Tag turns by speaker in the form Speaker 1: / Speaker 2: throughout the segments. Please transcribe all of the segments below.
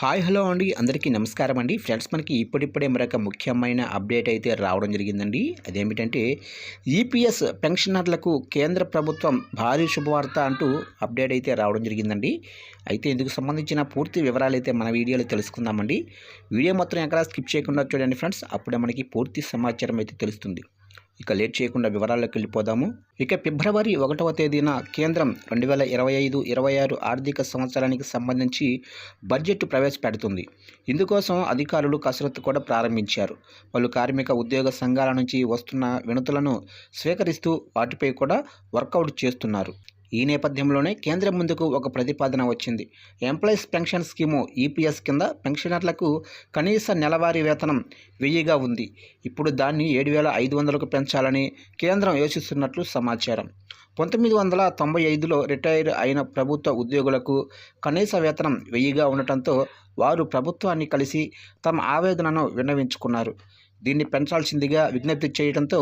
Speaker 1: Hi hello అండి. అందరికీ నమస్కారం అండి. ఫ్రెండ్స్ మనకి ఇప్పుడిప్పుడే మరొక ముఖ్యమైన అప్డేట్ అయితే రావడం జరిగిందండి. అదేమిటంటే ఈపీఎస్ పెన్షనర్లకు కేంద్ర ప్రభుత్వం భారీ శుభవార్త అంటూ అప్డేట్ అయితే రావడం జరిగిందండి. అయితే ఇందుకు సంబంధించిన పూర్తి వివరాలు అయితే మన వీడియోలో తెలుసుకుందామండి. వీడియో మొత్తం ఎక్కడా స్కిప్ చేయకుండా చూడండి ఫ్రెండ్స్. అప్పుడే మనకి పూర్తి సమాచారం అయితే తెలుస్తుంది. ఇక లేట్ చేయకుండా వివరాల్లోకి వెళ్ళిపోదాము. ఇక ఫిబ్రవరి ఒకటవ తేదీన కేంద్రం రెండు వేల ఇరవై ఐదు ఇరవై ఆరు ఆర్థిక సంవత్సరానికి సంబంధించి బడ్జెట్ ప్రవేశపెడుతుంది. ఇందుకోసం అధికారులు కసరత్తు కూడా ప్రారంభించారు. వాళ్ళు కార్మిక ఉద్యోగ సంఘాల నుంచి వస్తున్న వినతులను స్వీకరిస్తూ వాటిపై కూడా వర్కౌట్ చేస్తున్నారు. ఈ నేపథ్యంలోనే కేంద్రం ముందుకు ఒక ప్రతిపాదన వచ్చింది. ఎంప్లాయీస్ పెన్షన్ స్కీము ఈపీఎస్ కింద పెన్షనర్లకు కనీస నెలవారీ వేతనం వెయ్యిగా ఉంది. ఇప్పుడు దాన్ని ఏడు వేల ఐదు వందలకు పెంచాలని కేంద్రం యోచిస్తున్నట్లు సమాచారం. పంతొమ్మిది వందల తొంభై ఐదులో రిటైర్ అయిన ప్రభుత్వ ఉద్యోగులకు కనీస వేతనం వెయ్యిగా ఉండటంతో వారు ప్రభుత్వాన్ని కలిసి తమ ఆవేదనను విన్నవించుకున్నారు. దీన్ని పెంచాల్సిందిగా విజ్ఞప్తి చేయడంతో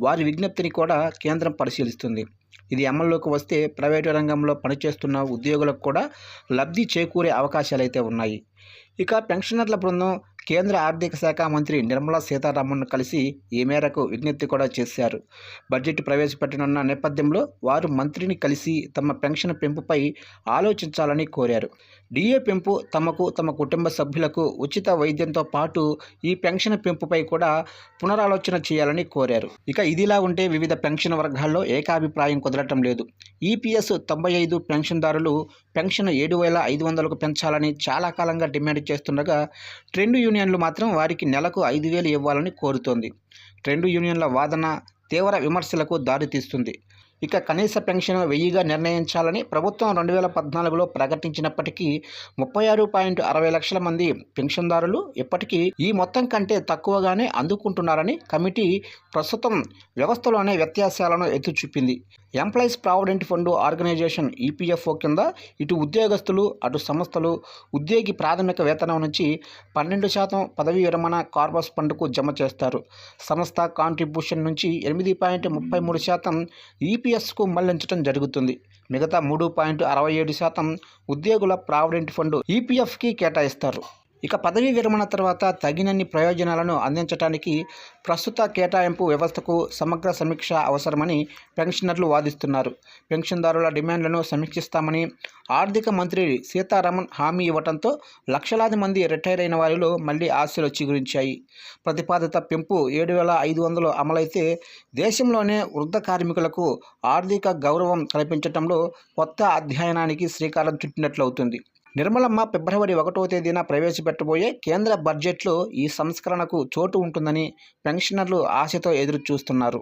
Speaker 1: వారి విజ్ఞప్తిని కూడా కేంద్రం పరిశీలిస్తుంది. ఇది అమల్లోకి వస్తే ప్రైవేటు రంగంలో పనిచేస్తున్న ఉద్యోగులకు కూడా లబ్ధి చేకూరే అవకాశాలు అయితే ఉన్నాయి. ఇక పెన్షనర్ల బృందం కేంద్ర ఆర్థిక శాఖ మంత్రి నిర్మలా సీతారామన్ కలిసి ఈ మేరకు విజ్ఞప్తి కూడా చేశారు. బడ్జెట్ ప్రవేశపెట్టనున్న నేపథ్యంలో వారు మంత్రిని కలిసి తమ పెన్షన్ పెంపుపై ఆలోచించాలని కోరారు. డిఏ పెంపు తమకు తమ కుటుంబ సభ్యులకు ఉచిత వైద్యంతో పాటు ఈ పెన్షన్ పెంపుపై కూడా పునరాలోచన చేయాలని కోరారు. ఇక ఇదిలా ఉంటే వివిధ పెన్షన్ వర్గాల్లో ఏకాభిప్రాయం కుదరటం లేదు. ఈపీఎస్ తొంభై ఐదు పెన్షన్దారులు పెన్షన్ ఏడు వేల ఐదు వందలకు పెంచాలని చాలా కాలంగా డిమాండ్ చేస్తుండగా ట్రెండ్ యూనియన్లు మాత్రం వారికి నెలకు ఐదు వేలు ఇవ్వాలని కోరుతోంది. ట్రెండ్ యూనియన్ల వాదన తీవ్ర విమర్శలకు దారితీస్తుంది. ఇక కనీస పెన్షన్ వెయ్యిగా నిర్ణయించాలని ప్రభుత్వం రెండు వేల పద్నాలుగులో ప్రకటించినప్పటికీ ముప్పై ఆరు పాయింట్ అరవై లక్షల మంది పెన్షన్దారులు ఇప్పటికీ ఈ మొత్తం కంటే తక్కువగానే అందుకుంటున్నారని కమిటీ ప్రస్తుతం వ్యవస్థలోనే వ్యత్యాసాలను ఎత్తి చూపింది Employees Provident Fund Organisation EPFO కింద ఇటు ఉద్యోగస్తులు అటు సంస్థలు ఉద్యోగి ప్రాథమిక వేతనం నుంచి పన్నెండు శాతం పదవీ విరమణ కార్పస్ ఫండ్కు జమ చేస్తారు. సంస్థ కాంట్రిబ్యూషన్ నుంచి ఎనిమిది పాయింట్ ముప్పై మూడు శాతం ఈపీ ఈపీఎస్కు మళ్ళించడం జరుగుతుంది. మిగతా మూడు పాయింట్ అరవై ఏడు శాతం ఉద్యోగుల ప్రావిడెంట్ ఫండ్ ఈపీఎఫ్కి కేటాయిస్తారు. ఇక పదవీ విరమణ తర్వాత తగినన్ని ప్రయోజనాలను అందించడానికి ప్రస్తుత కేటాయింపు వ్యవస్థకు సమగ్ర సమీక్ష అవసరమని పెన్షనర్లు వాదిస్తున్నారు. పెన్షన్దారుల డిమాండ్లను సమీక్షిస్తామని ఆర్థిక మంత్రి సీతారామన్ హామీ ఇవ్వడంతో లక్షలాది మంది రిటైర్ అయిన వారిలో మళ్ళీ ఆశలు చిగురించాయి. ప్రతిపాదిత పెంపు ఏడు వేల ఐదు వందలు అమలైతే దేశంలోనే వృద్ధ కార్మికులకు ఆర్థిక గౌరవం కల్పించడంలో కొత్త అధ్యయనానికి శ్రీకారం చుట్టినట్లవుతుంది. నిర్మలమ్మ ఫిబ్రవరి ఒకటో తేదీన ప్రవేశపెట్టబోయే కేంద్ర బడ్జెట్లో ఈ సంస్కరణకు చోటు ఉంటుందని పెన్షనర్లు ఆశతో ఎదురు చూస్తున్నారు